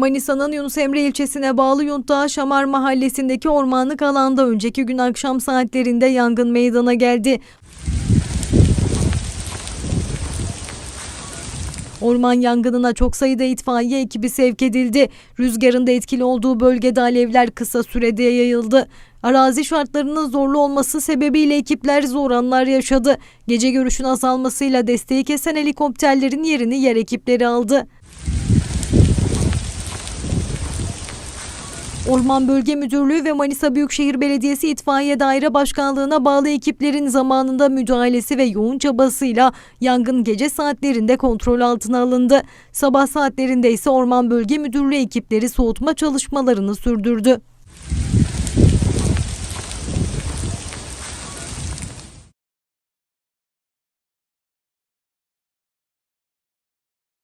Manisa'nın Yunus Emre ilçesine bağlı Yuntağ Şamar mahallesindeki ormanlık alanda önceki gün akşam saatlerinde yangın meydana geldi. Orman yangınına çok sayıda itfaiye ekibi sevk edildi. Rüzgarın da etkili olduğu bölgede alevler kısa sürede yayıldı. Arazi şartlarının zorlu olması sebebiyle ekipler zor anlar yaşadı. Gece görüşün azalmasıyla desteği kesen helikopterlerin yerini yer ekipleri aldı. Orman Bölge Müdürlüğü ve Manisa Büyükşehir Belediyesi İtfaiye Daire Başkanlığı'na bağlı ekiplerin zamanında müdahalesi ve yoğun çabasıyla yangın gece saatlerinde kontrol altına alındı. Sabah saatlerinde ise Orman Bölge Müdürlüğü ekipleri soğutma çalışmalarını sürdürdü.